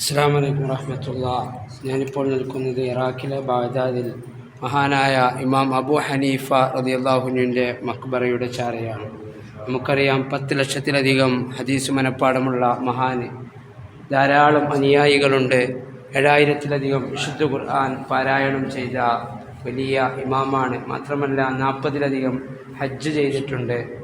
അസ്സാം വലൈക്കും വറഹമത്തുള്ള. ഞാനിപ്പോൾ നിൽക്കുന്നത് ഇറാഖിലെ ബാഗ്ദാദിൽ മഹാനായ ഇമാം അബു ഹനീഫ റതിയല്ലാഹുനുവിന്റെ മക്ബറയുടെ ചാരയാണ്. നമുക്കറിയാം പത്ത് ലക്ഷത്തിലധികം ഹദീസ് മനപ്പാടമുള്ള മഹാന്. ധാരാളം അനുയായികളുണ്ട്. ഏഴായിരത്തിലധികം വിശുദ്ധ ഖുർആൻ പാരായണം ചെയ്ത വലിയ ഇമാമാണ്. മാത്രമല്ല നാൽപ്പതിലധികം ഹജ്ജ് ചെയ്തിട്ടുണ്ട്.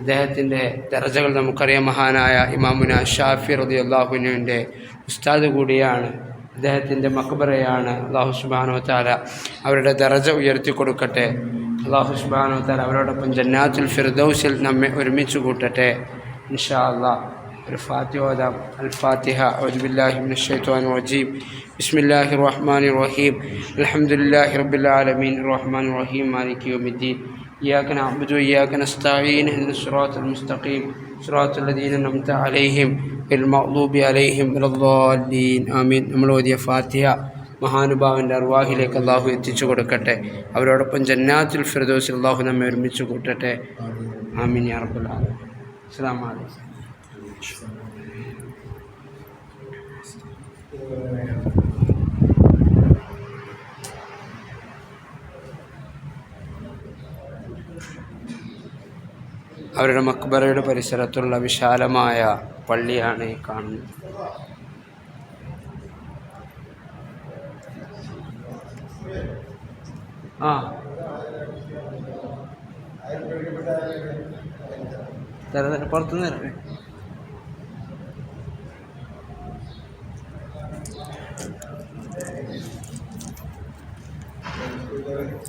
അദ്ദേഹത്തിന്റെ ദർജകൾ നമുക്കറിയാം. മഹാനായ ഇമാമുന ഷാഫി റതി അള്ളാഹുനുവിന്റെ ഉസ്താദ് കൂടിയാണ്. അദ്ദേഹത്തിന്റെ മക്ബറയാണ്. അള്ളാഹു സുബാനോ താല അവരുടെ ദർജ ഉയർത്തി കൊടുക്കട്ടെ. അള്ളാഹു സുബാനോ താല അവരോടൊപ്പം ജന്നാത്തുൽ ഫിർദൌസിൽ നമ്മെ ഒരുമിച്ച് കൂട്ടട്ടെ. ഇൻഷാ അള്ളാഹ്. ഒരു ഫാത്തിഹ ഓതാം അൽ ഫാത്തിഹ ഔജുബില്ലാഹി മിനശ് ശൈത്വാനിർ റജീം ബിസ്മില്ലാഹിർ റഹ്മാനിർ റഹീം അൽഹംദുലില്ലാഹി റബ്ബിൽ ആലമീൻ റഹ്മാനിർ റഹീം മാലികി യൗമിദ്ദീൻ إياك نعبد وإياك نستعين اهدنا الصراط المستقيم صراط الذين أنعمت عليهم المغضوب عليهم ولا الضالين آمين നമ്മൾ ഓതിയ ഫാത്തിഹ മഹാനുഭാവൻ്റെ അർവാഹിലേക്ക് അള്ളാഹു എത്തിച്ചു കൊടുക്കട്ടെ അവരോടൊപ്പം ജന്നാത്തുൽ ഫിർദോസിൽ അള്ളാഹു നമ്മെ ഒരുമിച്ച് കൂട്ടട്ടെ ആമീൻ യാ റബ്ബൽ ആലമീൻ അസ്സലാമു അലൈക്കും അവരുടെ മക്ബറയുടെ പരിസരത്തുള്ള വിശാലമായ പള്ളിയാണ് ഈ കാണുന്നത്. ആ. തര തര പുറത്തുനിന്ന്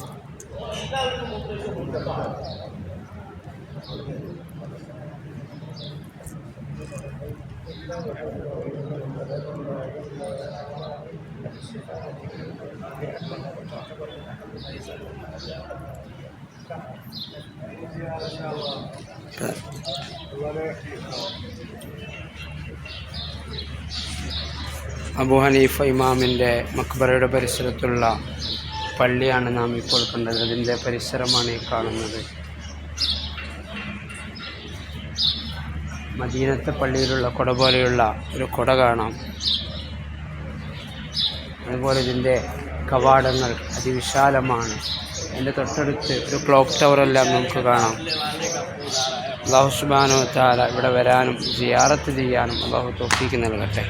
അബു ഹനീഫ ഇമാമിന്റെ മക്ബറയുടെ പരിസരത്തുള്ള പള്ളിയാണ് നാം ഇപ്പോൾ കണ്ടത്. അതിന്റെ പരിസരമാണ് ഈ കാണുന്നത്. മദീനത്തെ പള്ളിയിലുള്ള കുട പോലെയുള്ള ഒരു കുട കാണാം. അതുപോലെ ഇതിന്റെ കവാടങ്ങൾ അതിവിശാലമാണ്. അതിന്റെ തൊട്ടടുത്ത് ഒരു ക്ലോക്ക് ടവറെല്ലാം നമുക്ക് കാണാം. അള്ളാഹുസ്ബാനോ താല ഇവിടെ വരാനും സിയാറത്ത് ചെയ്യാനും അള്ളാഹു തോഫീക്ക് നൽകട്ടെ.